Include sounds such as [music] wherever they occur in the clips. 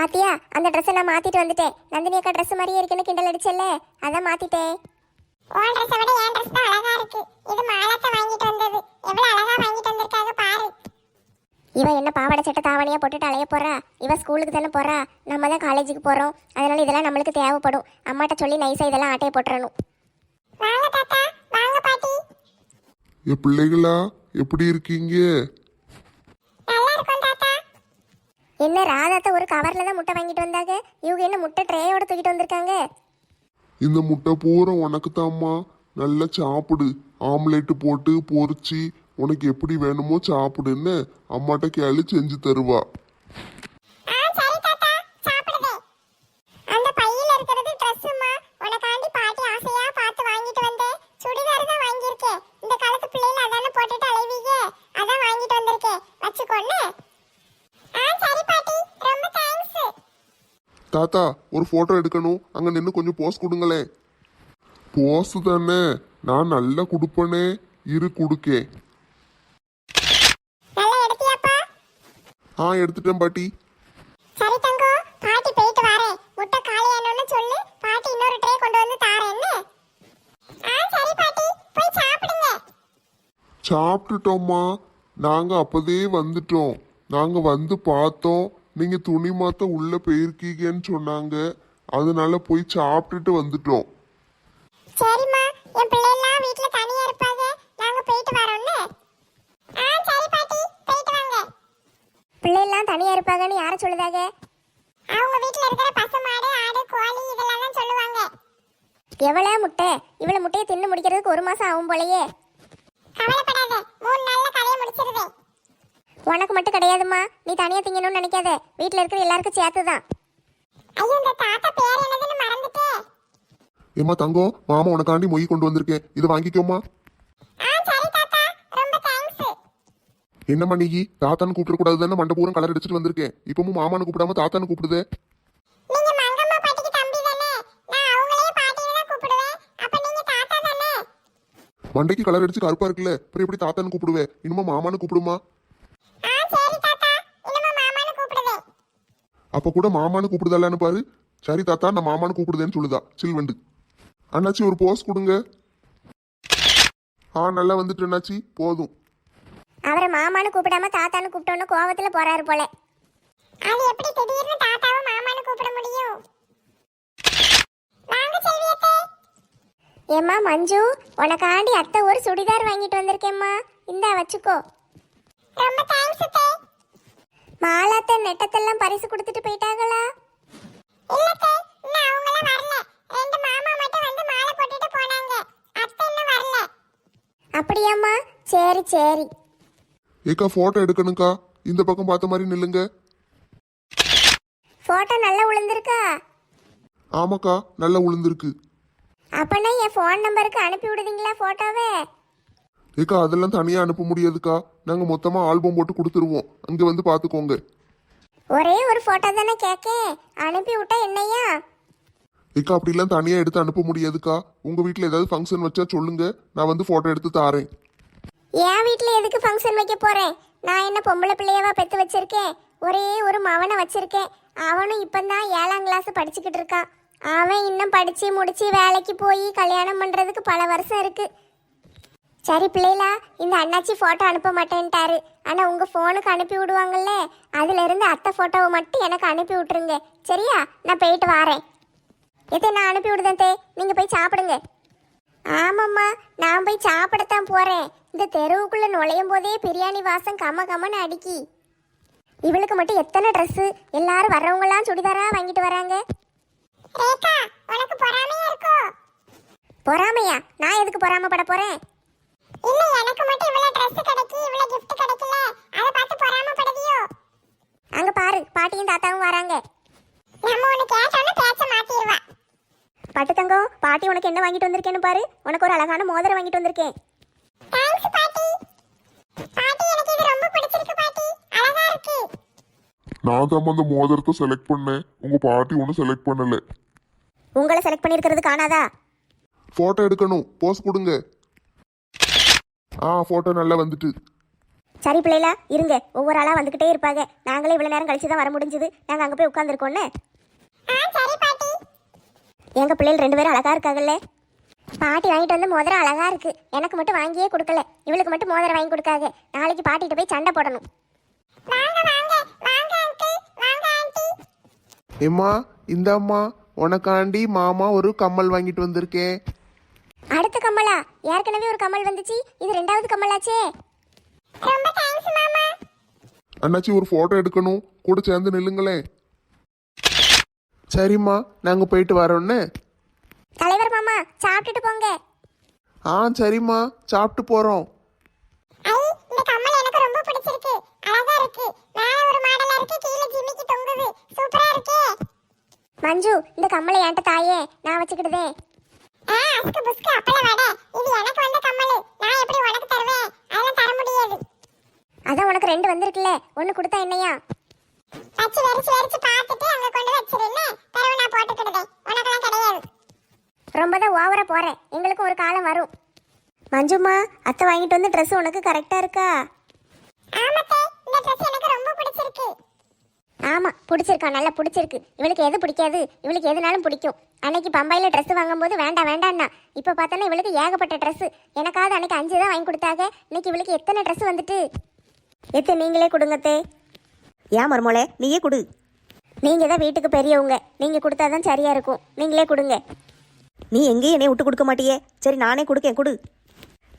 பாத்தியா அந்த ட்ரெஸ்ஸை நான் மாத்திட்டு வந்துட்டேன் நந்தினி அக்கா ட்ரெஸ் மாதிரியே இருக்குன்னு கிண்டல் அடிச்சல்ல? அதான் மாத்திட்டேன் உன் ட்ரெஸ் விட என் ட்ரெஸ் தான் அழகா இருக்கு. இது மாலத்தை வாங்கிட்டு வந்தது. எவ்வளவு அழகா வாங்கிட்டு வந்திருக்காங்க பாரு. இவ என்ன பாவாடை சட்டை தாவணியா போட்டுட்டு அலைய போறா? இவ ஸ்கூலுக்கு தானே போறா? நம்ம தான் காலேஜுக்கு போறோம். அதனால இதெல்லாம் நம்மளுக்கு தேவைப்படும். அம்மாட்ட சொல்லி நைஸா இதெல்லாம் ஆட்டையை போட்டுறணும். வாங்க தாத்தா வாங்க பாட்டி. ஏ பிள்ளைகளா எப்படி இருக்கீங்க நல்லா இருக்கும் தாத்தா என்ன ராதாத்த ஒரு கவர்ல தான் முட்டை வாங்கிட்டு வந்தாங்க? இவங்க என்ன முட்டை ட்ரேயோட தூக்கிட்டு வந்திருக்காங்க? இந்த முட்டை பூரா உனக்கு தாம்மா நல்லா சாப்பிடு. ஆம்லேட்டு போட்டு பொறிச்சு உனக்கு எப்படி வேணுமோ சாப்பிடுன்னு அம்மாட்ட கேளு செஞ்சு தருவா ஆ சரி தாத்தா சாப்பிடுதே அந்த பையில இருக்கிறது ட்ரெஸ்ஸுமா உனக்காண்டி பாட்டி ஆசையா பார்த்து வாங்கிட்டு வந்தேன் சுடிதார் தான் வாங்கியிருக்கேன் இந்த காலத்து பிள்ளைல அதானே போட்டுட்டு அலைவீங்க அதான் வாங்கிட்டு வந்திருக்கேன் வச்சுக்கோன்னு ஆ சரி பாட்டி ரொம்ப தேங்க்ஸ் தாத்தா ஒரு போட்டோ எடுக்கணும். அங்க நின்று கொஞ்சம் போஸ் கொடுங்களேன் போஸ் தானே. நான் நல்லா கொடுப்பனே. இரு எடுத்தியாப்பா? ஆ எடுத்துட்டேன் பாட்டி. சரி தங்கம் பாட்டி போயிட்டு வரேன். முட்டை காலியானோன்னு சொல்லு. பாட்டி இன்னொரு ட்ரே கொண்டு வந்து தாரேன்னு ஆ சரி பாட்டி. போய் சாப்பிடுங்க. சாப்பிட்டுட்டோம்மா. நாங்க அப்பதே வந்துட்டோம். நாங்க வந்து பார்த்தோம். நீங்க துணி மாத்த உள்ள போயிருக்கீங்கன்னு சொன்னாங்க. அதனால போய் சாப்பிட்டுட்டு வந்துட்டோம். சரிம்மா என் பிள்ளைலாம் வீட்ல தனியா இருப்பாங்க. நாங்க போயிட்டு வரோம்னு ஆ சரி பாட்டி போயிட்டு வாங்க. பிள்ளைலாம் தனியா இருப்பாங்கன்னு யார சொல்லுதாங்க? அவங்க வீட்ல இருக்கிற பசு மாடு ஆடு கோழி இதெல்லாம் தான் சொல்லுவாங்க. எவ்வளோ முட்டை? இவ்வளவு முட்டையை தின்னு முடிக்கிறதுக்கு ஒரு மாசம் ஆகும் போலயே. கவலைப்படாத மூணு நாள்ல கதையை முடிச்சிருவேன். உனக்கு மட்டும் கிடையாதும்மா. நீ தனியா திங்கணும்னு நினைக்காத. வீட்ல இருக்கிற எல்லாருக்கும் சேர்த்து தான் ஐயோ இந்த தாத்தா பேர் என்னதுன்னு மறந்துட்டேன் ஏம்மா தங்கம் மாமா உனக்காண்டி மொய் கொண்டு வந்திருக்கேன். இதை வாங்கிக்கோமா ஆ சரி தாத்தா. ரொம்ப தேங்க்ஸ் என்னம்மா நீ தாத்தான்னு கூப்பிடக்கூடாது தானே மண்டை பூரம் கலர் அடிச்சிட்டு வந்திருக்கேன். இப்பவும் மாமான்னு கூப்பிடாம தாத்தான்னு கூப்பிடுதே? நீங்க மங்கம்மா பாட்டிக்கு தம்பி தானே. நான் அவங்களையே பாட்டின்னு தான் கூப்பிடுவேன். அப்ப நீங்க தாத்தா தானே? மண்டைக்கு கலர் அடிச்சு கருப்பா இருக்குல்ல. அப்புறம் எப்படி தாத்தான்னு கூப்பிடுவேன் இனிமே மாமான்னு கூப்பிடுமா ஆ சரி தாத்தா இன்னும் மாமான்னு கூப்பிடுவேன் அப்ப கூட மாமான்னு கூப்பிடுதல்லான்னு பாரு. சரி தாத்தா நான் மாமான்னு கூப்பிடுதேன்னு சொல்லுதா. சில்வண்டு அண்ணாச்சி ஒரு போஸ் கொடுங்க. ஆ நல்லா வந்துட்டு அண்ணாச்சி. போதும். அவரை மாமான்னு கூப்பிடாம தாத்தான்னு கூப்பிட்டோன்னு கோவத்துல போறாரு போல. அது எப்படி திடீர்னு தாத்தாவும் மாமான்னு கூப்பிட முடியும்? வாங்க செல்வியத்தே. ஏம்மா மஞ்சு உனக்காண்டி அத்தை ஒரு சுடிதார் வாங்கிட்டு வந்திருக்கேம்மா. இந்தா வச்சுக்கோ. ரொம்ப தேங்க்ஸ் அத்தே. மாலாத்த நெட்டத்தெல்லாம் பரிசு கொடுத்துட்டு போயிட்டாங்களா? இல்லத்தே இன்னும் அவங்களாம் வரல. ரெண்டு மாமா மட்டும் வந்து மாலை போட்டுட்டு போனாங்க. அத்தை இன்னும் வரல. அப்படியாம்மா? சரி சரி. ஏக்கா போட்டோ எடுக்கணும்க்கா. இந்த பக்கம் பார்த்த மாதிரி நில்லுங்க. போட்டோ நல்லா விழுந்திருக்கா ஆமாக்கா நல்லா உளுந்திருக்கு. அப்பனா என் ஃபோன் நம்பருக்கு அனுப்பி விடுதீங்களா போட்டோவை ஏக்கா அதெல்லாம் தனியா அனுப்ப முடியாதுக்கா. நாங்க மொத்தமா ஆல்பம் போட்டு கொடுத்துருவோம். அங்க வந்து பாத்துக்கோங்க. ஒரே ஒரு போட்டோ தானே கேட்கேன் அனுப்பி விட்டா என்னையா? ஏக்கா அப்படிலாம் தனியா எடுத்து அனுப்ப முடியாதுக்கா. உங்க வீட்ல ஏதாவது ஃபங்க்ஷன் வச்சா சொல்லுங்க. நான் வந்து போட்டோ எடுத்து தாரேன். என் வீட்டில் எதுக்கு ஃபங்க்ஷன் வைக்க போறேன்? நான் என்ன பொம்பளை பிள்ளையவா பெத்து வச்சிருக்கேன்? ஒரே ஒரு மவனை வச்சிருக்கேன். அவனும் இப்பந்தான் ஏழாம் கிளாஸ் படிச்சுக்கிட்டு இருக்கான். அவன் இன்னும் படிச்சு முடிச்சு வேலைக்கு போய் கல்யாணம் பண்றதுக்கு பல வருஷம் இருக்கு. சரி பிள்ளைகளா இந்த அண்ணாச்சி போட்டோ அனுப்ப மாட்டேன்ட்டாரு. ஆனா உங்க போனுக்கு அனுப்பி விடுவாங்கல்ல? அதுல இருந்து அத்தை போட்டோவை மட்டும் எனக்கு அனுப்பி விட்டுருங்க. சரியா? நான் போயிட்டு வாரேன். எதை நான் அனுப்பி விடுதேன் தே. நீங்க போய் சாப்பிடுங்க. ஆமாம்மா நான் போய் சாப்பிடத்தான் போறேன். இந்த தெருவுக்குள்ள நுழையும் போதே பிரியாணி வாசம் கம கமன்னு அடிக்கி. இவளுக்கு மட்டும் எத்தனை ட்ரெஸ் எல்லாரும் வர்றவங்கலாம் சுடிதாரா வாங்கிட்டு வராங்க? உனக்கு பொறாமையா இருக்கோ? பொறாமையா? நான் எதுக்கு பொறாமப்பட போறேன்? இல்ல எனக்கு மட்டும் இவ்வளவு Dress கிடைக்கி இவ்வளவு gift கிடைக்கல. அத பார்த்து பொறாமைப்படுவியோ? அங்க பாரு பாட்டியும் தாத்தாவும் வராங்க. நம்ம ஒண்ணு கேட்டோன்னு பேச்ச மாத்திடுவா. பட்டு தங்கம் பாட்டி உனக்கு என்ன வாங்கிட்டு வந்திருக்கேன்னு பாரு. உனக்கு ஒரு அழகான மோதிரம் வாங்கிட்டு வந்திருக்கேன். தேங்க்ஸ் பாட்டி. பாட்டி எனக்கு இது ரொம்ப பிடிச்சிருக்கு பாட்டி. அழகா இருக்கு. நான் தான் அந்த மோதிரத்தை செலக்ட் பண்ணேன். உங்க பாட்டி ஒன்றும் செலக்ட் பண்ணல. உங்களை செலக்ட் பண்ணியிருக்கிறது காணாதா? போட்டோ எடுக்கணும். போஸ் கொடுங்க. ஆ போட்டோ நல்லா வந்துட்டு. சரி பிள்ளைகளா இருங்க. ஒவ்வொரு ஆளா வந்துகிட்டே இருப்பாங்க. நாங்களே இவ்வளவு நேரம் கழிச்சு தான் வர முடிஞ்சது. நாங்க அங்க போய் உட்காந்துருக்கோன்னு ஆ சரி பாட்டி. எங்க பிள்ளைகள் ரெண்டு பேரும் அழகா இருக்காங்கல்ல? பாட்டி வாங்கிட்டு வந்து மோதிரம் அழகா இருக்கு. எனக்கு மட்டும் வாங்கியே கொடுக்கல. இவளுக்கு மட்டும் மோதிரம் வாங்கி கொடுக்காங்க நாளைக்கு பாட்டிகிட்ட போய் சண்டை போடணும். வாங்க வாங்க. வாங்க அங்கிள் வாங்க ஆண்டி ஏம்மா இந்தாம்மா. உனக்காண்டி மாமா ஒரு கம்மல் வாங்கிட்டு வந்திருக்கேன் அடுத்த கம்மலா ஏற்கனவே ஒரு கம்மல் வந்துச்சு. இது ரெண்டாவது கம்மலாச்சே ரொம்ப தேங்க்ஸ் மாமா. அண்ணாச்சி ஒரு போட்டோ எடுக்கணும். கூட சேர்ந்து நில்லுங்களேன் சரிம்மா நாங்கள் போயிட்டு வரோன்னு. தலைவர் மாமா சாப்பிட்டுட்டு போங்க. ஆ சரிம்மா. சாப்பிட்டு போகிறோம் ஐ இந்த கம்மல் எனக்கு ரொம்ப பிடிச்சிருக்கு. அழகா இருக்கு. மேல ஒரு மாடலா இருக்கு கீழே ஜிமிக்கி தொங்குது. சூப்பரா இருக்கே. மஞ்சு இந்த கம்மலை என்கிட்ட தாயே. நான் வச்சுக்கிடுதே ஆ அஸ்கு புஸ்கு அப்பள வடை. இது எனக்கு வந்த கம்மல். நான் எப்படி உனக்கு தருவேன்? அதெல்லாம் தர முடியாது. அதான் உனக்கு ரெண்டு வந்திருக்குல்ல. ஒன்று கொடுத்தா என்னையா? வச்சு வெறிச்சு வெறிச்சு பார்த்துட்டு அங்க கொண்டு வச்சிருன்னு பிறகு நான் போட்டுக்கிடுதேன். உனக்கெல்லாம் கிடையாது. ரொம்ப தான் ஓவரா போறேன் எங்களுக்கும் ஒரு காலம் வரும். மஞ்சுமா அத்தை வாங்கிட்டு வந்து ட்ரெஸ் உனக்கு கரெக்டா இருக்கா? ஆமத்தே இந்த ட்ரெஸ் எனக்கு ரொம்ப பிடிச்சிருக்கு. ஆமா பிடிச்சிருக்கா. நல்லா பிடிச்சிருக்கு. இவளுக்கு எது பிடிக்காது? இவளுக்கு எதுனாலும் பிடிக்கும். அன்னைக்கு பம்பாயில ட்ரெஸ் வாங்கும்போது வேண்டாம் வேண்டாம்னா இப்போ பார்த்தோன்னா இவளுக்கு ஏகப்பட்ட ட்ரெஸ் எனக்காவது அன்னைக்கு அஞ்சு தான் வாங்கி கொடுத்தாங்க. இன்னைக்கு இவளுக்கு எத்தனை ட்ரெஸ் வந்துட்டு? எத்து நீங்களே கொடுங்கத்தே ஏன் மருமோளே? நீயே கொடு. நீங்க தான் வீட்டுக்கு பெரியவங்க. நீங்க கொடுத்தாதான் சரியா இருக்கும். நீங்களே கொடுங்க. நீ எங்கேயும் என்னைய விட்டு கொடுக்க மாட்டியே. சரி நானே கொடுக்கேன். கொடு.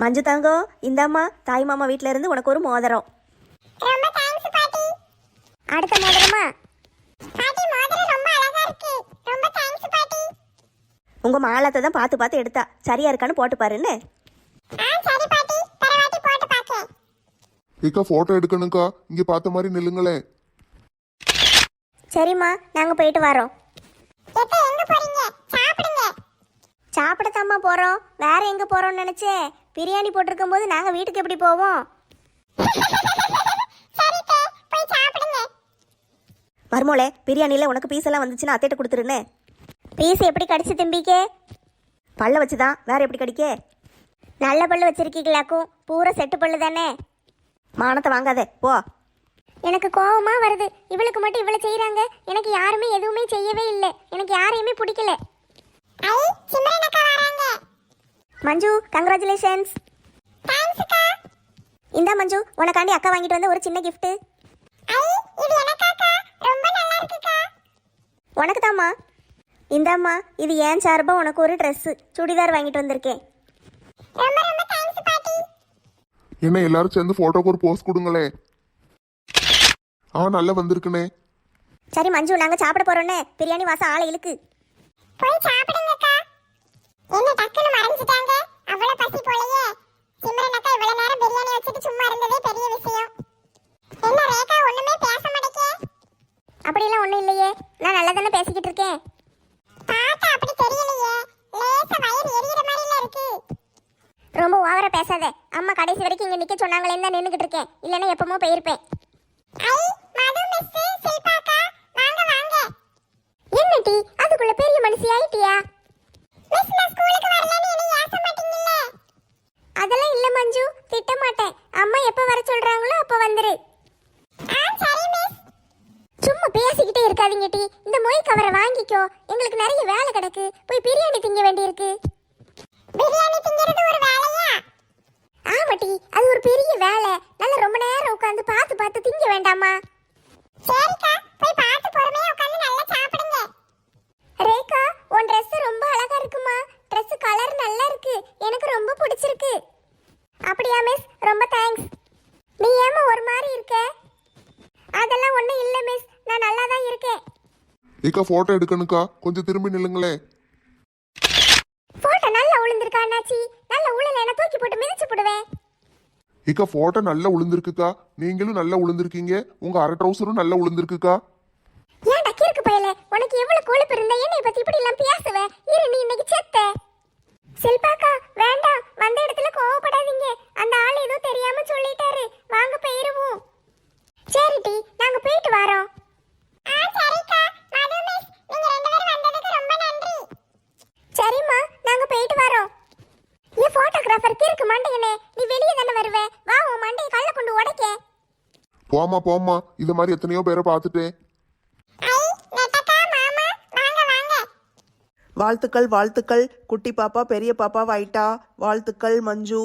மஞ்சு தங்கம் இந்தாம்மா தாய் மாமா வீட்ல இருந்து உனக்கு ஒரு மோதிரம். அடுத்த மோதிரமா பாட்டி மோதிரம் ரொம்ப அழகா இருக்கு ரொம்ப தேங்க்ஸ் பாட்டி உங்க மாலத்தை தான் பார்த்து பார்த்து எடுத்தா. சரியா இருக்கான்னு போட்டு பாருன்னு ஆ சரி பாட்டி. பரவாட்டி போட்டு பார்க்கேன் ஏக்கா போட்டோ எடுக்கணும்க்கா. இங்க பார்த்த மாதிரி நில்லுங்களேன். சரிம்மா நாங்க போயிட்டு வரோம். எப்ப எங்க போறீங்க? சாப்பிடுங்க. சாப்பிடத்தாம்மா போறோம். வேற எங்க போறோம்னு நினைச்சே. பிரியாணி போட்டிருக்கும் போது நாங்க வீட்டுக்கு எப்படி போவோம்? [laughs] சரி தே. போய் சாப்பிடுங்க. மருமோளே பிரியாணியில் உனக்கு பீஸ் எல்லாம் வந்துச்சுன்னா அத்தைட்ட கொடுத்துருன்னு பீஸ் எப்படி கடிச்சு திம்பிக்கே? பல்ல வச்சு தான் வேற எப்படி கடிக்க? நல்ல பல்லு வச்சிருக்கீங்களாக்கும் பூரா செட்டு பல்லு தானே? மானத்தை வாங்காதே போ. எனக்கு கோவமா வருது. இவளுக்கு மட்டும் இவ்வளவு செய்றாங்க. எனக்கு யாருமே எதுவுமே செய்யவே இல்லை. எனக்கு யாரையுமே பிடிக்கல. ஐ சிம்ரன் அக்கா வராங்க. மஞ்சு கங்க்ராச்சுலேஷன்ஸ் இந்தா மஞ்சு உனக்காண்டி அக்கா வாங்கிட்டு வந்த ஒரு சின்ன gift. ஐ இது எனக்காக்கா. ரொம்ப நல்லா இருக்குக்கா. உனக்கு தாம்மா இந்தாம்மா இது ஏன் சார்பா உனக்கு ஒரு Dress சுடிதார் வாங்கிட்டு வந்திருக்கேன். ரொம்ப ரொம்ப தேங்க்ஸ் பாட்டி. என்ன எல்லாரும் சேர்ந்து போட்டோக்கு ஒரு போஸ் கொடுங்களேன். ஆ நல்லா வந்திருக்குனே. சரி மஞ்சு நாங்க சாப்பிட போறோன்னே பிரியாணி வாசம் ஆளை இழுக்கு. போய் சாப்பிடுங்கக்கா. என்ன டக்குன்னு மறைஞ்சிட்டாங்க அவ்வளவு பசி போலயே. சிம்ரன் அக்கா இவ்வளவு நேரம் பிரியாணி வச்சுட்டு சும்மா இருந்ததே பெரிய விஷயம். என்ன ரேகா ஒண்ணுமே பேச மாட்டேங்க அப்படியெல்லாம் ஒன்றும் இல்லையே. நான் நல்லா தானே பேசிக்கிட்டு இருக்கேன். பார்த்தா அப்படி தெரியலையே. லேசா வயிறு எரியற மாதிரில இருக்கு. ரொம்ப ஓவரா பேசாத. அம்மா கடைசி வரைக்கும் இங்க நிக்க சொன்னாங்களேன்னு தான் நின்றுக்கிட்டு இருக்கேன். இல்லைன்னா எப்பமோ போயிருப்பேன். ஐ மது மிஸ் சில்பா அக்கா வாங்க வாங்க. என்ன டி? அதுக்குள்ள பெரிய மனுஷி ஆயிட்டியா? மிஸ் நான் ஸ்கூலுக்கு வரலன்னு இனி ஏச மாட்டீங்கல்ல. அதெல்லாம் இல்ல மஞ்சு. திட்ட மாட்டேன் அம்மா எப்ப வர சொல்றாங்களோ அப்ப வந்துரு ஆ சரி மிஸ் சும்மா பேசிக்கிட்டே இருக்காதீங்க டி. இந்த மொய் கவரை வாங்கிக்கோ. எங்களுக்கு நிறைய வேலை கிடக்கு. போய் பிரியாணி திங்க வேண்டியிருக்கு. பிரியாணி திங்கிறது ஒரு வேலையா? ஆமா டி. அது ஒரு பெரிய வேலை. நல்லா ரொம்ப நேரம் உட்காந்து பார்த்து பார்த்து திங்க வேண்டாமா? சரிக்கா. போய் பார்த்து பொறுமையா உட்கார்ந்து நல்லா சாப்பிடுங்க. ரேகா உன் Dress ரொம்ப அழகா இருக்குமா? Dress கலர் நல்லா இருக்கு. எனக்கு ரொம்ப பிடிச்சிருக்கு. அப்படியா மிஸ் ரொம்ப தேங்க்ஸ் நீ ஏமா ஒரு மாதிரி இருக்க? அதெல்லாம் ஒன்றும் இல்லை மிஸ் நான் நல்லா தான் இருக்கேன். ஏக்கா போட்டோ எடுக்கணும்க்கா. கொஞ்சம் திரும்பி நில்லுங்களேன் போட்டோ நல்லா விழுந்திருக்கா அண்ணாச்சி? நல்ல உள்ள என்ன தூக்கி போட்டு மிதிச்சு போடுவேன். ஏக்கா போட்டோ நல்லா உளுந்திருக்குக்கா. நீங்களும் நல்லா உளுந்திருக்கீங்க. உங்க அரை ட்ரௌசரும் நல்லா உளுந்திருக்குக்கா. ஏன்டா கிறுக்கு பயல? உனக்கு எவ்வளவு கொழுப்பு இருந்தா என்னை பத்தி இப்படி எல்லாம் பேசுவ? இரு நீ இன்னைக்கு செத்த. சில்பாக்கா வேண்டாம். வந்த இடத்துல கோவப்படாதீங்க. அந்த ஆள் ஏதோ தெரியாம சொல்லிட்டாரு. வாங்க போயிருவோம் சரி டி நாங்க போயிட்டு வரோம். சரிம்மா நாங்க போயிட்டு வரோம். ஏ போட்டோகிராஃபர் கிறுக்கு மண்டையனே நீ வெளியே தானே வருவ? வா உன் மண்டையை கல்ல கொண்டு உடைக்க. போமா போமா இது மாதிரி எத்தனையோ பேரை பார்த்துட்டேன். ஐ நெட்டக்கா மாமா வாங்க வாங்க. வாழ்த்துக்கள் வாழ்த்துக்கள். குட்டி பாப்பா பெரிய பாப்பா ஆயிட்டா வாழ்த்துக்கள் மஞ்சு.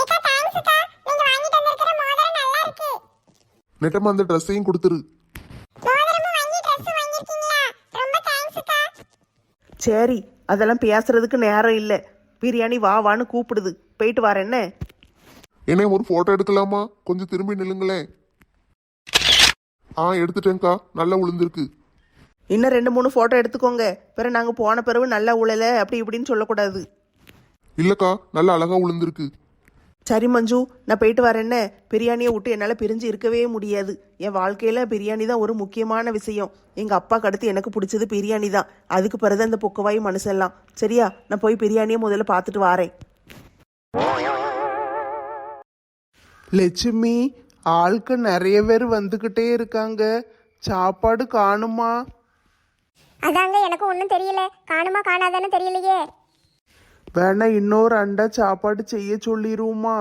ஏக்கா தேங்க்ஸ்க்கா நீங்க வாங்கிட்டு வந்திருக்கிற மோதிரம் நல்லா இருக்கு. நெட்டமா அந்த ட்ரெஸ்ஸையும் கொடுத்துரு மோதிரமும் வாங்கி Dress வாங்கியிருக்கீங்களா ரொம்ப தேங்க்ஸ்க்கா சரி அதெல்லாம் பேசுறதுக்கு நேரம் இல்லை. பிரியாணி வா வான்னு கூப்பிடுது. போயிட்டு வரேன் என்ன? என்னை ஒரு போட்டோ எடுக்கலாமா? கொஞ்சம் திரும்பி நில்லுங்களேன் ஆ எடுத்துட்டேன்க்கா. நல்லா விழுந்திருக்கு இன்னும் ரெண்டு மூணு ஃபோட்டோ எடுத்துக்கோங்க. பிறகு நாங்கள் போன பிறகு நல்லா உழல அப்படி இப்படின்னு சொல்லக்கூடாது. இல்லக்கா நல்லா அழகா விழுந்திருக்கு சரி மஞ்சு நான் போயிட்டு வரேன்ன. பிரியாணியை விட்டு என்னால் பிரிஞ்சு இருக்கவே முடியாது. என் வாழ்க்கையில் பிரியாணி தான் ஒரு முக்கியமான விஷயம். எங்கள் அப்பாக்கு அடுத்து எனக்கு பிடிச்சது பிரியாணி தான். அதுக்கு பிறகு அந்த பொக்கவாய் மனுஷெல்லாம் சரியா நான் போய் பிரியாணியை முதல்ல பார்த்துட்டு வரேன். லட்சுமி ஆளுக்கு நிறைய பேர் வந்துக்கிட்டே இருக்காங்க. சாப்பாடு காணுமா? அதாங்க எனக்கு ஒன்றும் தெரியல. காணுமா காணாதான்னு தெரியலையே. வேணா இன்னொரு அண்டா சாப்பாடு செய்ய சொல்லிடுவோமா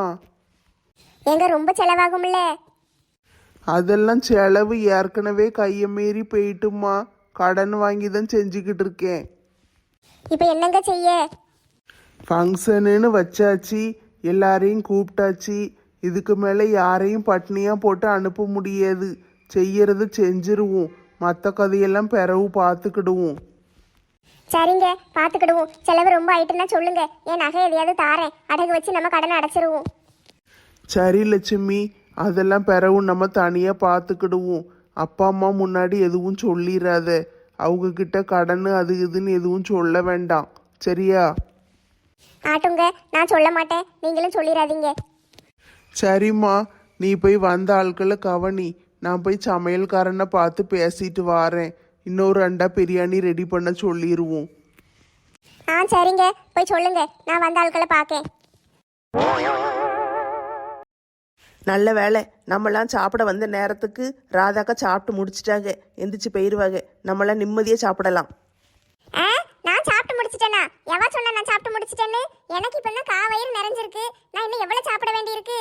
எங்க ரொம்ப செலவாகும்ல? அதெல்லாம் செலவு ஏற்கனவே கையை மீறி போயிட்டுமா. கடன் வாங்கி தான் செஞ்சுக்கிட்டு இருக்கேன். இப்போ என்னங்க செய்ய? ஃபங்க்ஷனுன்னு வச்சாச்சு எல்லாரையும் கூப்பிட்டாச்சு. இதுக்கு மேலே யாரையும் பட்னியாக போட்டு அனுப்ப முடியாது. செய்யறத செஞ்சிருவோம். மற்ற கதையெல்லாம் பிறவு பார்த்துக்கிடுவோம். சரிங்க பார்த்துக்கிடுவோம் செலவு ரொம்ப ஆயிட்டுன்னா சொல்லுங்க. என் நகை எதையாவது தாரேன். அடகு வச்சு நம்ம கடனை அடைச்சிருவோம். சரி லட்சுமி. அதெல்லாம் பிறவு நம்ம தனியாக பார்த்துக்கிடுவோம் அப்பா அம்மா முன்னாடி எதுவும் சொல்லிடாத அவங்க கிட்ட கடன் அது இதுன்னு எதுவும் சொல்ல வேண்டாம். சரியா? ஆட்டுங்க நான் சொல்ல மாட்டேன். நீங்களும் சொல்லிடாதீங்க சரிம்மா. நீ போய் வந்த ஆட்களை கவனி. நான் போய் சமையல்காரனை பார்த்து பேசிட்டு வாரேன். இன்னொரு ரெண்டா பிரியாணி ரெடி பண்ண சொல்லிடுவோம் ஆ சரிங்க. போய் சொல்லுங்க. நான் வந்த ஆட்களை பார்க்கேன். நல்ல வேலை நம்மலாம் சாப்பிட வந்த நேரத்துக்கு ராதாக்கா சாப்பிட்டு முடிச்சிட்டாங்க. எந்திரிச்சு போயிடுவாங்க நம்மளாம் நிம்மதியாக சாப்பிடலாம். ஆ நான் சாப்பிட்டு முடிச்சிட்டேனா? எவா சொன்னா நான் சாப்பிட்டு முடிச்சிட்டேன்னு? எனக்கு இப்போ தான் காவயிறு நிறைஞ்சிருக்கு. நான் இன்னும் எவ்வளோ சாப்பிட வேண்டியிருக்கு?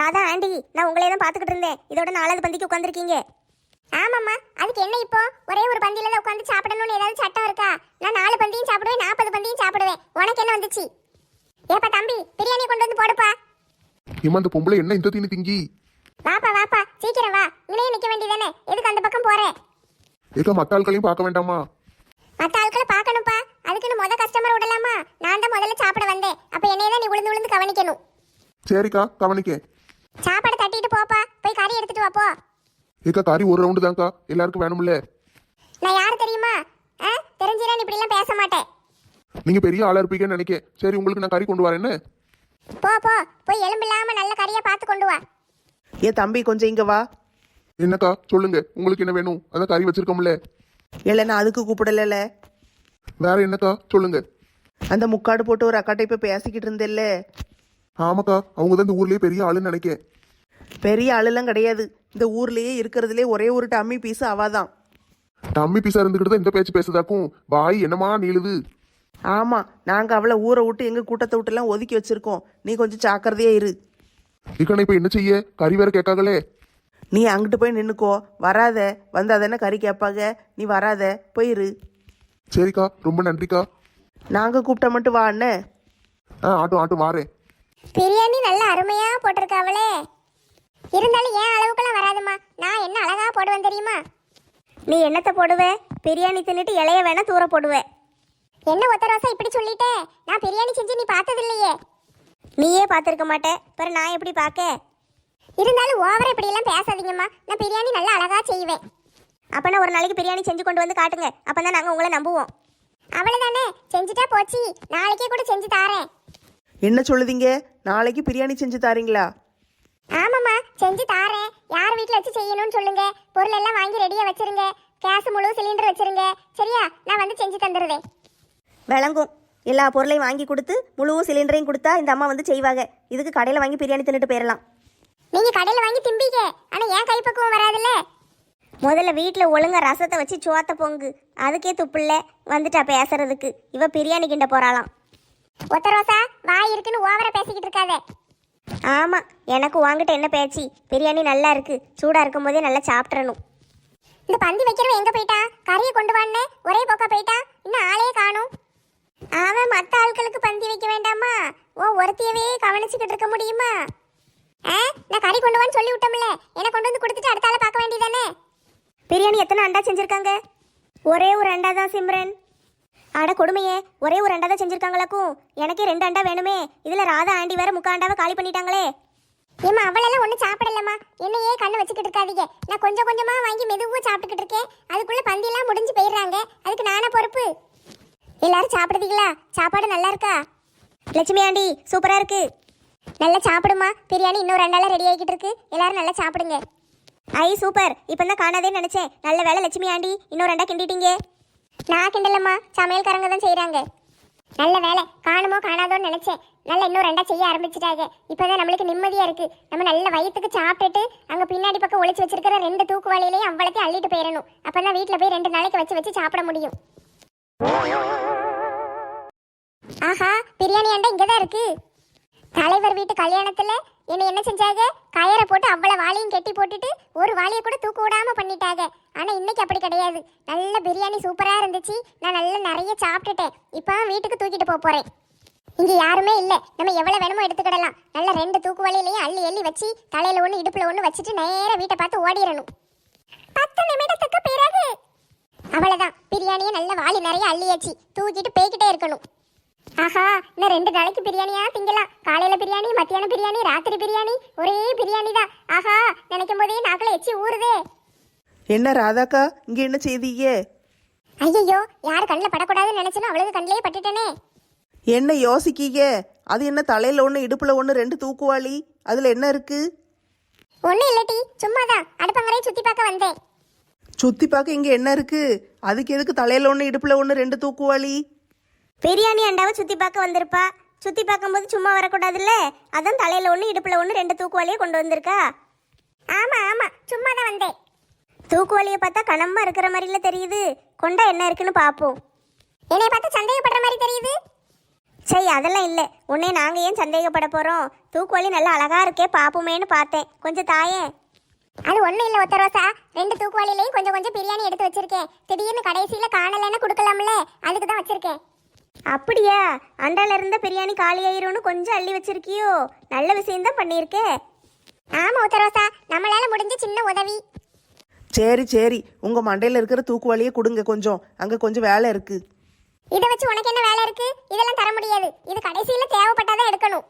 ராதா ஆண்டி நான் உங்களே தான் பார்த்துக்கிட்டு இருந்தேன். இதோட நாலாவது பந்திக்கு உட்காந்துருக்கீங்க ஆமாம்மா அதுக்கு என்ன இப்போ? ஒரே ஒரு பந்தியில தான் உட்காந்து சாப்பிடணும்னு ஏதாவது சட்டம் இருக்கா? நான் நாலு பந்தியும் சாப்பிடுவேன் நாற்பது பந்தியும் சாப்பிடுவேன். உனக்கு என்ன வந்துச்சு? ஏப்பா தம்பி பிரியாணி கொண்டு வந்து போடுப்பா. இம்மா அந்த பொம்பளை என்ன இந்த தீனி திங்கி? வாப்பா வாப்பா சீக்கிரம் வா. இங்கேயே நிற்க வேண்டியதானே? எதுக்கு அந்த பக்கம் போறேன் ஏக்கா மத்த ஆட்களையும் பார்க்க வேண்டாமா? மற்ற ஆட்களை பார்க்கணும்ப்பா. அதுக்குன்னு முத கஸ்டமர் விடலாமா? நான் தான் முதல்ல சாப்பிட வந்தேன். அப்போ என்னைய தான் நீ விழுந்து விழுந்து கவனிக்கணும். சரிக்கா கவனிக்க சாப்பாடு தட்டிட்டு போப்பா. போய் கறி எடுத்துட்டு வா போ. ஏக்கா காரி ஒரு ரவுண்டு தான்க்கா. எல்லாருக்கும் வேணும்ல? நான் யார் தெரியுமா? ஆ? தெரிஞ்சினா நீ இப்படிலாம் பேச மாட்டேன் நீங்க பெரிய ஆளா இருப்பீங்கன்னு நினைக்க சரி உங்களுக்கு நான் கறி கொண்டு வரேன்னு போ போ. போய் எலும்பில்லாம நல்ல கறியா பார்த்து கொண்டு வா. ஏன் தம்பி கொஞ்சம் இங்கே வா. என்னக்கா? சொல்லுங்க. உங்களுக்கு என்ன வேணும்? அதான் கறி வச்சிருக்கோம்ல. இல்லை நான் அதுக்கு கூப்பிடல வேற என்னக்கா? சொல்லுங்க. அந்த முக்காடு போட்டு ஒரு அக்காட்ட இப்போ பேசிக்கிட்டு இருந்தேல்ல. ஆமாக்கா. அவங்க தான் இந்த ஊர்லயே பெரிய ஆளுன்னு நினைக்க பெரிய ஆளுலாம் கிடையாது. இந்த ஊர்லயே இருக்கிறதுலே ஒரே ஒரு டம்மி பீஸ் அவாதான். டம்மி பீஸா இருந்துகிட்டு தான் இந்த பேச்சு பேசுதாக்கும். வாய் என்னமா நீளுது? ஆமா நாங்க அவளை ஊரை விட்டு எங்க கூட்டத்தை விட்டுலாம் ஒதுக்கி வச்சிருக்கோம். நீ கொஞ்சம் ஜாக்கிரதையா இரு. இக்கா இப்ப என்ன செய்ய? கறி வேற கேட்காங்களே நீ அங்கிட்டு போய் நின்னுக்கோ. வராத. வந்தா தானே கறி கேட்பாங்க நீ வராத. போயிரு சரிக்கா ரொம்ப நன்றிக்கா. நாங்க கூப்பிட்ட மட்டும் வா அண்ணே. ஆ ஆட்டும் ஆட்டும் வாரேன் பிரியாணி நல்ல அருமையா போட்டிருக்காவளே. இருந்தாலும் ஏன் அளவுக்குலாம் வராதுமா நான் என்ன அழகா போடுவேன் தெரியுமா? நீ என்னத்தை போடுவே? பிரியாணி தின்னுட்டு இலைய வேணா தூர போடுவே. என்ன ஒத்த ரோசா இப்படி சொல்லிட்டே? நான் பிரியாணி செஞ்சு நீ பார்த்தது இல்லையே நீயே பார்த்துருக்க மாட்டே. பிற நான் எப்படி பார்க்க? இருந்தாலும் ஓவரா இப்படி எல்லாம் பேசாதீங்கம்மா. நான் பிரியாணி நல்லா அழகா செய்வேன். அப்பனா ஒரு நாளைக்கு பிரியாணி செஞ்சு கொண்டு வந்து காட்டுங்க. அப்பதான் நாங்க உங்களை நம்புவோம். அவ்வளவுதானே? செஞ்சுட்டா போச்சு. நாளைக்கே கூட செஞ்சு தாரேன். என்ன சொல்லுதீங்க? நாளைக்கு பிரியாணி செஞ்சு தாரீங்களா? ஆமாம்மா செஞ்சு தாரேன். யார் வீட்டில் வச்சு செய்யணும்னு சொல்லுங்க. பொருள் எல்லாம் வாங்கி ரெடியாக வச்சிருங்க. கேஸ் முழு சிலிண்டர் வச்சிருங்க. சரியா? நான் வந்து செஞ்சு தந்துடுவேன் விளங்கும். எல்லா பொருளையும் வாங்கி கொடுத்து முழு சிலிண்டரையும் கொடுத்தா இந்த அம்மா வந்து செய்வாங்க. இதுக்கு கடையில் வாங்கி பிரியாணி தின்னுட்டு போயிடலாம் நீங்க கடையில் வாங்கி திம்பீங்க. ஆனால் ஏன் கைப்பக்குவம் வராதுல்ல? முதல்ல வீட்டில் ஒழுங்கா ரசத்தை வச்சு சோத்த பொங்கு. அதுக்கே துப்பில்ல. வந்துட்டா பேசுறதுக்கு. இவ பிரியாணி கிண்ட போறாளாம். ஒத்த ரோசா வாய் இருக்குன்னு ஓவரா பேசிக்கிட்டு இருக்காத. ஆமா எனக்கு வாங்கிட்ட என்ன பேச்சு? பிரியாணி நல்லா இருக்கு சூடா இருக்கும் போதே நல்லா சாப்பிட்றணும் இந்த பந்தி வைக்கிறவன் எங்க போயிட்டா? கறியை கொண்டு வான்னு ஒரே போக்கா போயிட்டா? இன்னும் ஆளே காணும். அவன் மற்ற ஆட்களுக்கு பந்தி வைக்க வேண்டாமா? ஓ ஒருத்தியவே கவனிச்சுக்கிட்டு இருக்க முடியுமா? ஆ நான் கறி கொண்டு வான்னு சொல்லி விட்டோம்ல. என்ன கொண்டு வந்து கொடுத்துட்டு அடுத்த ஆளை பார்க்க வேண்டியதானே? பிரியாணி எத்தனை அண்டா செஞ்சிருக்காங்க? ஒரே ஒரு அண்டா தான் சிம்ரன். அட கொடுமையே ஒரே ஒரு அண்டா தான் செஞ்சிருக்காங்களாக்கும். எனக்கே ரெண்டு அண்டா வேணுமே. இதுல ராதா ஆண்டி வேற முக்கா அண்டாவை காலி பண்ணிட்டாங்களே. ஏம்மா அவளெல்லாம் ஒன்றும் சாப்பிடலம்மா. என்னையே கண்ணு வச்சுக்கிட்டு இருக்காதீங்க. நான் கொஞ்சம் கொஞ்சமா வாங்கி மெதுவாக சாப்பிட்டுக்கிட்டு இருக்கேன். அதுக்குள்ள பந்திலாம் முடிஞ்சு போயிடுறாங்க. அதுக்கு நானே பொறுப்பு? எல்லாரும் சாப்பிடுதீங்களா? சாப்பாடு நல்லா இருக்கா? லட்சுமி ஆண்டி சூப்பரா இருக்கு. நல்லா சாப்பிடுமா? பிரியாணி இன்னும் ரெண்டால ரெடி ஆகிக்கிட்டு இருக்கு. எல்லாரும் நல்லா சாப்பிடுங்க. ஐ சூப்பர். இப்போ தான் காணாதேன்னு நினச்சேன். நல்ல வேலை லட்சுமி ஆண்டி இன்னும் ரெண்டா கிண்டிட்டீங்க. நான் கிண்டலம்மா. சமையல்காரங்க தான் செய்கிறாங்க நல்ல வேலை காணுமோ காணாதோன்னு நினச்சேன். நல்லா இன்னும் ரெண்டா செய்ய ஆரம்பிச்சிட்டாங்க. இப்போதான் நம்மளுக்கு நிம்மதியாக இருக்குது நம்ம நல்ல வயிற்றுக்கு சாப்பிட்டுட்டு அங்கே பின்னாடி பக்கம் ஒழிச்சு வச்சிருக்கிற ரெண்டு தூக்குவாளியிலையும் அவ்வளோத்தையும் அள்ளிட்டு போயிடணும் அப்போ தான் வீட்டில் போய் ரெண்டு நாளைக்கு வச்சு வச்சு சாப்பிட முடியும். ஆஹா பிரியாணி அண்டா இங்கே தான் இருக்குது தலைவர் வீட்டு கல்யாணத்தில் என்னை என்ன செஞ்சாங்க? கயரை போட்டு அவ்வளோ வாளியும் கெட்டி போட்டுட்டு ஒரு வாளியை கூட தூக்க விடாம பண்ணிட்டாங்க. ஆனால் இன்னைக்கு அப்படி கிடையாது. நல்ல பிரியாணி சூப்பராக இருந்துச்சு. நான் நல்லா நிறைய சாப்பிட்டுட்டேன். இப்போ வீட்டுக்கு தூக்கிட்டு போக போகிறேன் இங்கே யாருமே இல்லை. நம்ம எவ்வளோ வேணுமோ எடுத்துக்கிடலாம். நல்ல ரெண்டு தூக்கு வழியிலையும் அள்ளி அள்ளி வச்சு தலையில் ஒன்று இடுப்பில் ஒன்று வச்சுட்டு நேராக வீட்டை பார்த்து ஓடிடணும். பத்து நிமிடத்துக்கு பிறகு! அவ்வளோதான் பிரியாணியை நல்ல வாளி நிறைய அள்ளியாச்சு. தூக்கிட்டு போய்கிட்டே இருக்கணும். ஆஹா இன்னும் ரெண்டு நாளைக்கு பிரியாணியா? திங்கலாம். காலையில பிரியாணி மத்தியானம் பிரியாணி ராத்திரி பிரியாணி ஒரே பிரியாணி தான். ஆஹா நினைக்கும் போதே நாக்கில் எச்சி ஊறுதே. என்ன ராதாக்கா இங்கே என்ன செய்தீங்க? ஐயோ யார் கண்ணில் படக்கூடாதுன்னு நினைச்சனோ அவளுக்கு கண்ணிலே பட்டுட்டேனே. என்ன யோசிக்கீங்க? அது என்ன தலையில் ஒன்று இடுப்பில் ஒன்று ரெண்டு தூக்குவாளி? அதில் என்ன இருக்கு? ஒன்றும் இல்லட்டி சும்மா தான் அடுப்பங்கரையை சுற்றி பார்க்க வந்தேன். சுற்றி பார்க்க இங்கே என்ன இருக்கு? அதுக்கு எதுக்கு தலையில் ஒன்று இடுப்பில் ஒன்று ரெண்டு தூக்குவாளி? பிரியாணி அண்டாவை சுத்தி பார்க்க வந்திருப்பா. சுத்தி பார்க்கும்போது சும்மா வரக்கூடாதுல்ல? அதான் தலையில ஒன்று இடுப்புல ஒன்று ரெண்டு தூக்குவாளியை கொண்டு வந்திருக்கா. ஆமா ஆமா. சும்மா தான் வந்தேன். தூக்குவாளியை பார்த்தா கனமா இருக்கிற மாதிரில தெரியுது. கொண்டா என்ன இருக்குன்னு பார்ப்போம். என்னைய பார்த்து சந்தேகப்படுற மாதிரி தெரியுது? சரி அதெல்லாம் இல்லை. உன்னே நாங்கள் ஏன் சந்தேகப்பட போகிறோம் தூக்குவாளி நல்லா அழகா இருக்கே பார்ப்போமேன்னு பார்த்தேன். கொஞ்சம் தாயே. அது ஒன்றும் இல்லை ஒத்த ரோசா. ரெண்டு தூக்குவாளிலையும் கொஞ்சம் கொஞ்சம் பிரியாணி எடுத்து வச்சிருக்கேன். திடீர்னு கடைசியில் காணலைன்னு கொடுக்கலாம்ல. அதுக்கு தான் வச்சிருக்கேன். அப்படியா? அண்டால இருந்த பிரியாணி காலி ஆயிரும்னு கொஞ்சம் அள்ளி வச்சிருக்கியோ? நல்ல விஷயம்தான் பண்ணியிருக்கே. ஆமா ஒத்த ரோசா நம்மளால முடிஞ்ச சின்ன உதவி. சரி சரி. உங்கள் மண்டையில் இருக்கிற தூக்குவாளியை கொடுங்க கொஞ்சம். அங்கே கொஞ்சம் வேலை இருக்குது இதை வச்சு உனக்கு என்ன வேலை இருக்கு? இதெல்லாம் தர முடியாது. இது கடைசியில் தேவைப்பட்டாதான் எடுக்கணும்.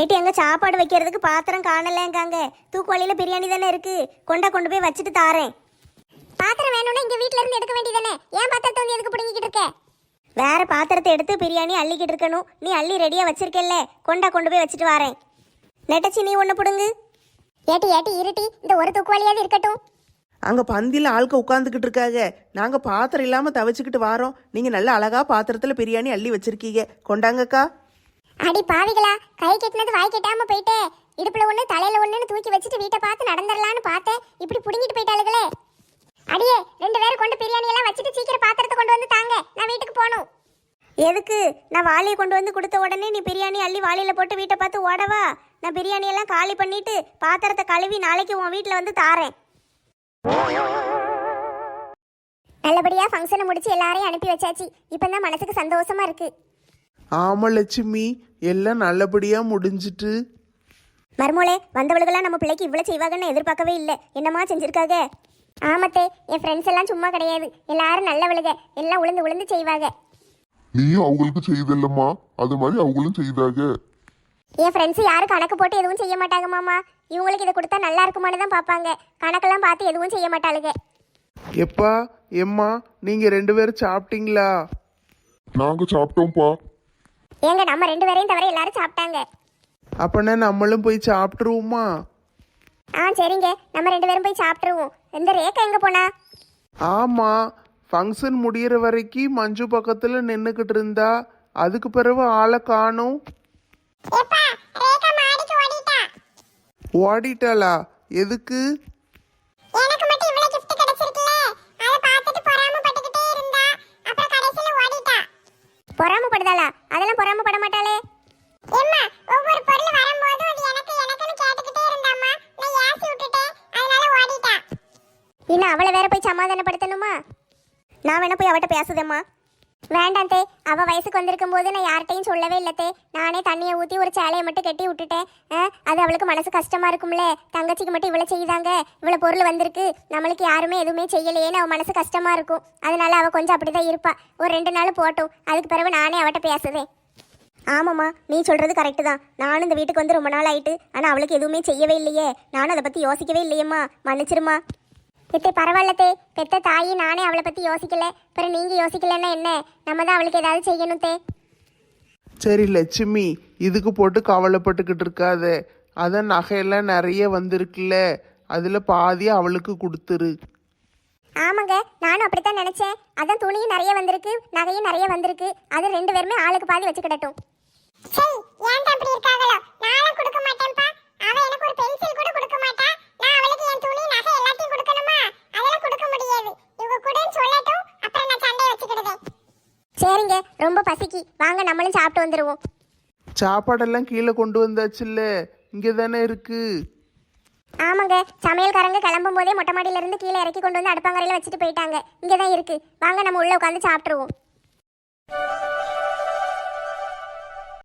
ஏட்டி அங்கே சாப்பாடு வைக்கிறதுக்கு பாத்திரம் காணலங்காங்க தூக்குவாளியில் பிரியாணி தானே இருக்கு. கொண்டா கொண்டு போய் வச்சுட்டு தாரேன். பாத்திரம் வேணும்னா இங்க வீட்ல இருந்து எடுக்க வேண்டியதானே ஏன் பாத்திரத்தை வந்து எதுக்கு பிடிங்கிட்டு இருக்க வேற பாத்திரத்தை எடுத்து பிரியாணி அள்ளிக்கிட்டு இருக்கணும். நீ அள்ளி ரெடியாக வச்சிருக்கல்ல. கொண்டா கொண்டு போய் வச்சுட்டு வரேன். நெட்டச்சி நீ ஒன்று பிடுங்கு. ஏட்டி ஏட்டி இருட்டி. இந்த ஒரு தூக்குவாளியாவது இருக்கட்டும். அங்கே பந்தியில் ஆட்கள் உட்காந்துக்கிட்டு இருக்காங்க. நாங்கள் பாத்திரம் இல்லாமல் தவச்சிக்கிட்டு வாரோம். நீங்கள் நல்ல அழகா பாத்திரத்தில் பிரியாணி அள்ளி வச்சிருக்கீங்க. கொண்டாங்கக்கா. அடி பாவிகளா கை கெட்டினது வாய் கெட்டாம போயிட்டே. இடுப்புல ஒண்ணு தலையில ஒண்ணுன்னு தூக்கி வச்சுட்டு வீட்டை பார்த்து நடந்துடலான்னு பார்த்தேன். இப்படி புடுங்கிட்டு போயிட்டாளுகளே. அடியே ரெண்டு பேரும் கொண்டு பிரியாணி எல்லாம் வச்சுட்டு சீக்கிரம் பாத்திரத்தை கொண்டு வந்து தாங்க. நான் வீட்டுக்கு போகணும் எதுக்கு? நான் வாளியை கொண்டு வந்து கொடுத்த உடனே நீ பிரியாணி அள்ளி வாளியில் போட்டு வீட்டை பார்த்து ஓடவா நான் பிரியாணி எல்லாம் காலி பண்ணிட்டு பாத்திரத்தை கழுவி நாளைக்கு உன் வீட்டில் வந்து தாரேன். நல்லபடியா ஃபங்க்ஷனை முடிச்சு எல்லாரையும் அனுப்பி வச்சாச்சு. இப்பதான் மனசுக்கு சந்தோஷமா இருக்கு. ஆமா லட்சுமி. எல்லாம் நல்லபடியா முடிஞ்சிட்டு. மருமோளே வந்தவளுகெல்லாம் நம்ம பிள்ளைக்கு இவ்வளோ செய்வாங்கன்னு எதிர்பார்க்கவே இல்லை. என்னம்மா செஞ்சிருக்காங்க ஆமத்தே என் ஃப்ரெண்ட்ஸ் எல்லாம் சும்மா கிடையாது. எல்லாரும் நல்லவளுக. எல்லாம் உளுந்து உளுந்து செய்வாங்க நீயும் அவங்களுக்கு செய்தல்லம்மா. அது மாதிரி அவங்களும் செய்தாங்க. என் ஃப்ரெண்ட்ஸ் யாரும் கணக்கு போட்டு எதுவும் செய்ய மாட்டாங்க மாமா. இவங்களுக்கு இதை கொடுத்தா நல்லா இருக்குமான்னு தான் பார்ப்பாங்க. கணக்கெல்லாம் பார்த்து எதுவும் செய்ய மாட்டாளுங்க எப்பா எம்மா நீங்க ரெண்டு பேரும் சாப்பிட்டீங்களா? நாங்க சாப்பிட்டோம்ப்பா. ஏங்க நம்ம ரெண்டு பேரையும் தவிர எல்லாரும் சாப்பிட்டாங்க. அப்பனா நம்மளும் போய் சாப்பிட்ருவோமா ஆ சரிங்க. நம்ம ரெண்டு பேரும் போய் சாப்பிட்டுருவோம். இந்த ரேக்கா எங்க போனா? ஆமா ஃபங்க்ஷன் முடியிற வரைக்கும் மஞ்சு பக்கத்துல நின்னுக்கிட்டு இருந்தா அதுக்கு பிறகு ஆளை காணும். ஓடிட்டாளா? எதுக்கு எனக்கு மட்டும் இவ்வளவு கிஃப்ட் கிடைச்சிருக்குல அத பார்த்துட்டு பொறாமப்பட்டுக்கிட்டே இருந்தா அப்புறம் கடைசில ஓடிட்டா பொறாமப்படுதாளா அதெல்லாம் பொறாமப்பட மாட்டாளே எம்மா ஒவ்வொரு பொருள் வரும்போது அது எனக்கு சமாதானப்படுத்தணுமா? நான் வேணா போய் அவட்ட பேசுதேம்மா. வேண்டாம் தே அவ வயசுக்கு வந்திருக்கும் போது நான் யார்கிட்டையும் சொல்லவே இல்லத்தே தே. நானே தண்ணியை ஊற்றி ஒரு சேலையை மட்டும் கட்டி விட்டுட்டேன். அது அவளுக்கு மனசு கஷ்டமா இருக்கும்ல. தங்கச்சிக்கு மட்டும் இவ்வளோ செய்தாங்க. இவ்வளோ பொருள் வந்திருக்கு. நம்மளுக்கு யாருமே எதுவுமே செய்யலையேன்னு அவள் மனசு கஷ்டமா இருக்கும். அதனால அவ கொஞ்சம் அப்படிதான் இருப்பா. ஒரு ரெண்டு நாள் போட்டும். அதுக்கு பிறகு நானே அவட்ட பேசுதேன் ஆமாம்மா நீ சொல்றது கரெக்டு தான். நானும் இந்த வீட்டுக்கு வந்து ரொம்ப நாள் ஆயிட்டு ஆனால் அவளுக்கு எதுவுமே செய்யவே இல்லையே. நானும் அதை பற்றி யோசிக்கவே இல்லையேம்மா. மன்னிச்சிருமா பெத்தே பரவாயில்லத்தே பெத்த தாயி நானே அவளை பற்றி யோசிக்கல. பிறகு நீங்கள் யோசிக்கலன்னா என்ன? நம்ம தான் அவளுக்கு ஏதாவது செய்யணும் தே. சரி லட்சுமி இதுக்கு போட்டு கவலைப்பட்டுக்கிட்டு இருக்காத. அதான் நகையெல்லாம் நிறைய வந்திருக்குல்ல. அதில் பாதி அவளுக்கு கொடுத்துரு. ஆமாங்க நானும் அப்படித்தான் நினைச்சேன். அதான் துணியும் நிறைய வந்திருக்கு நகையும் நிறைய வந்திருக்கு. அது ரெண்டு பேருமே ஆளுக்கு பாதி வச்சுக்கிடட்டும். சரி ஏன்டா இப்படி இருக்காங்களோ? நானும் கொடுக்க மாட்டேன்ப்பா. அவ எனக்கு ஒரு பென்சில் கூட கொடுக்க மாட்டா நான் அவளுக்கு என் துணி நகை எல்லாத்தையும் கொடுக்கணுமா அதெல்லாம் கொடுக்க முடியாது இவங்க கூடன்னு சொல்லட்டும் அப்புறம் நான் சண்டையை வச்சுக்கிடுதேன் சரிங்க. ரொம்ப பசிக்கு. வாங்க நம்மளும் சாப்பிட்டு வந்துடுவோம் சாப்பாடெல்லாம் கீழே கொண்டு வந்தாச்சுல்ல. இங்கே தானே இருக்கு. ஆமாங்க. சமையல்காரங்க கிளம்பும் போதே மொட்டை மாடியில இருந்து கீழே இறக்கி கொண்டு வந்து அடுப்பாங்கரையில வச்சுட்டு போயிட்டாங்க. இங்கே தான் இருக்கு. வாங்க நம்ம உள்ள உட்காந்து சாப்பிட்ருவோம்